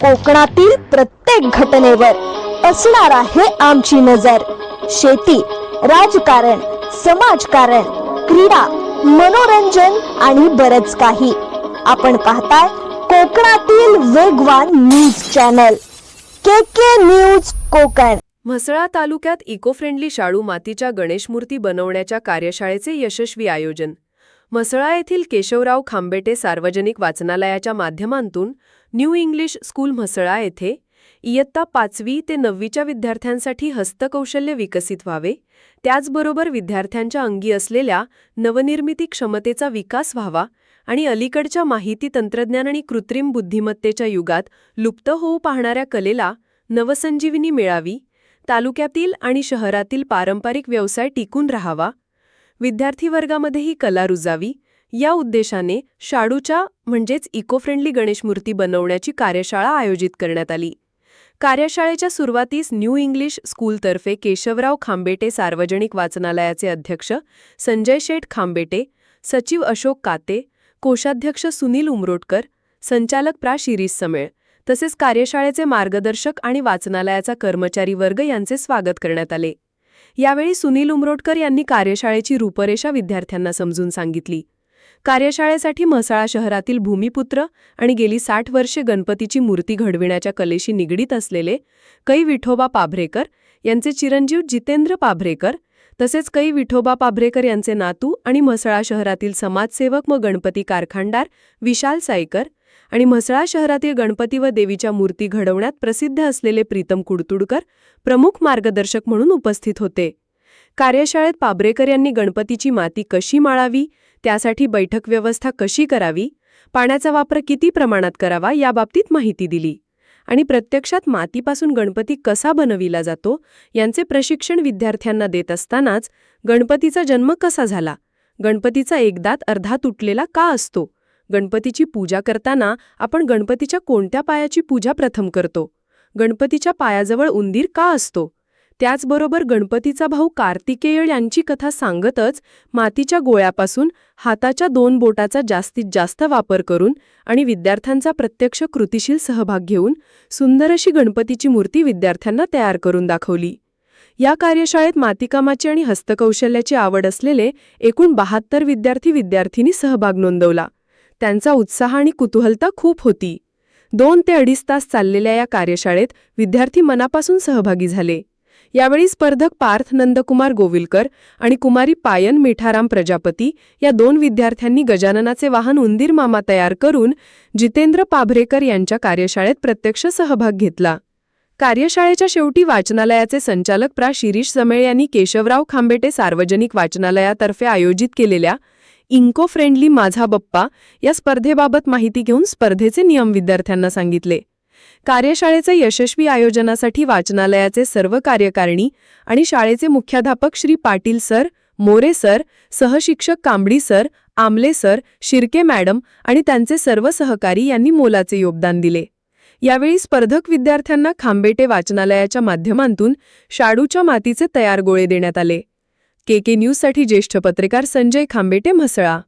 कोकणातील प्रत्येक घटनेवर असणार आहे आमची नजर. शेती राजकारण समाजकारण क्रीडा मनोरंजन आणि बरच काही. आपण पाहताय कोकणातील वेगवान news channel. K K news Konkan. Mhasala तालुक्यात इको फ्रेंडली शाळू मातीच्या गणेशमूर्ती बनवण्याच्या कार्यशाळेचे यशस्वी आयोजन. म्हसळा येथील केशवराव खांबेटे सार्वजनिक वाचनालयाच्या माध्यमातून न्यू इंग्लिश स्कूल म्हसळा येथे इयत्ता पाचवी ते नववीच्या विद्यार्थ्यांसाठी हस्तकौशल्य विकसित व्हावे त्याचबरोबर विद्यार्थ्यांच्या अंगी असलेल्या नवनिर्मिती क्षमतेचा विकास व्हावा आणि अलीकडच्या माहिती तंत्रज्ञान आणि कृत्रिम बुद्धिमत्तेच्या युगात लुप्त होऊ पाहणाऱ्या कलेला नवसंजीवनी मिळावी तालुक्यातील आणि शहरातील पारंपरिक व्यवसाय टिकून राहावा विद्यार्थी वर्गामध्येही कला रुजावी. या उद्देशाने शाडूच्या म्हणजेच इको फ्रेंडली गणेशमूर्ती बनवण्याची कार्यशाळा आयोजित करण्यात आली. कार्यशाळेच्या सुरुवातीस न्यू इंग्लिश स्कूलतर्फे केशवराव खांबेटे सार्वजनिक वाचनालयाचे अध्यक्ष संजय शेठ खांबेटे सचिव अशोक काते कोषाध्यक्ष सुनील उमरोटकर संचालक प्रा. शिरीष समेळ तसेच कार्यशाळेचे मार्गदर्शक आणि वाचनालयाचा कर्मचारी वर्ग यांचे स्वागत करण्यात आले. यावेळी सुनील उमरोटकर यांनी कार्यशाळेची रूपरेषा विद्यार्थ्यांना समजून सांगितली. कार्यशाळेसाठी म्हसाळा शहरातील भूमिपुत्र आणि गेली साठ वर्षे गणपतीची मूर्ती घडविण्याच्या कलेशी निगडीत असलेले कै विठोबा पाभरेकर यांचे चिरंजीव जितेंद्र पाभरेकर तसेच कै विठोबा पाभरेकर यांचे नातू आणि म्हसळा शहरातील समाजसेवक व गणपती कारखानदार विशाल साईकर आणि म्हसळा शहरातील गणपती व देवीच्या मूर्ती घडवण्यात प्रसिद्ध असलेले प्रीतम कुडतुडकर प्रमुख मार्गदर्शक म्हणून उपस्थित होते. कार्यशाळेत पाब्रेकर यांनी गणपतीची माती कशी माळावी त्यासाठी बैठक व्यवस्था कशी करावी पाण्याचा वापर किती प्रमाणात करावा याबाबतीत माहिती दिली. आणि प्रत्यक्षात मातीपासून गणपती कसा बनविला जातो यांचे प्रशिक्षण विद्यार्थ्यांना देत असतानाच गणपतीचा जन्म कसा झाला गणपतीचा एकदात अर्धा तुटलेला का असतो गणपतीची पूजा करताना आपण गणपतीच्या कोणत्या पायाची पूजा प्रथम करतो? गणपतीच्या पायाजवळ उंदीर का असतो? त्याचबरोबर गणपतीचा भाऊ कार्तिकेय यांची कथा सांगतच मातीच्या गोळ्यापासून हाताच्या दोन बोटाचा जास्तीत जास्त वापर करून आणि विद्यार्थ्यांचा प्रत्यक्ष कृतिशील सहभाग घेऊन सुंदर अशी गणपतीची मूर्ती विद्यार्थ्यांना तयार करून दाखवली. या कार्यशाळेत मातीकामाची आणि हस्तकौशल्याची आवड असलेले एकूण बहात्तर विद्यार्थी विद्यार्थिनी सहभाग नोंदवला. त्यांचा उत्साह आणि कुतूहलता खूप होती. दोन ते अडीच तास चाललेल्या या कार्यशाळेत विद्यार्थी मनापासून सहभागी झाले. यावेळी स्पर्धक पार्थ नंदकुमार गोविलकर आणि कुमारी पायन मिठाराम प्रजापती या दोन विद्यार्थ्यांनी गजाननाचे वाहन उंदीर मामा तयार करून जितेंद्र पाभरेकर यांच्या कार्यशाळेत प्रत्यक्ष सहभाग घेतला. कार्यशाळेच्या शेवटी वाचनालयाचे संचालक प्रा. शिरीष जमेळ यांनी केशवराव खांबेटे सार्वजनिक वाचनालयातर्फे आयोजित केलेल्या इन्को फ्रेंडली माझा बप्पा या स्पर्धेबाबत माहिती घेऊन स्पर्धेचे नियम विद्यार्थ्यांना सांगितले. कार्यशाळेच्या यशस्वी आयोजनासाठी वाचनालयाचे सर्व कार्यकारिणी आणि शाळेचे मुख्याध्यापक Shri Patil sir More sir सहशिक्षक Kambadi sir Amle sir Shirke madam आणि त्यांचे सर्व सहकारी यांनी मोलाचे योगदान दिले. यावेळी स्पर्धक विद्यार्थ्यांना खांबेटे वाचनालयाच्या माध्यमातून शाडूच्या मातीचे तयार गोळे देण्यात आले. के के न्यूजसाठी ज्येष्ठ पत्रकार संजय खांबेटे म्हसळा.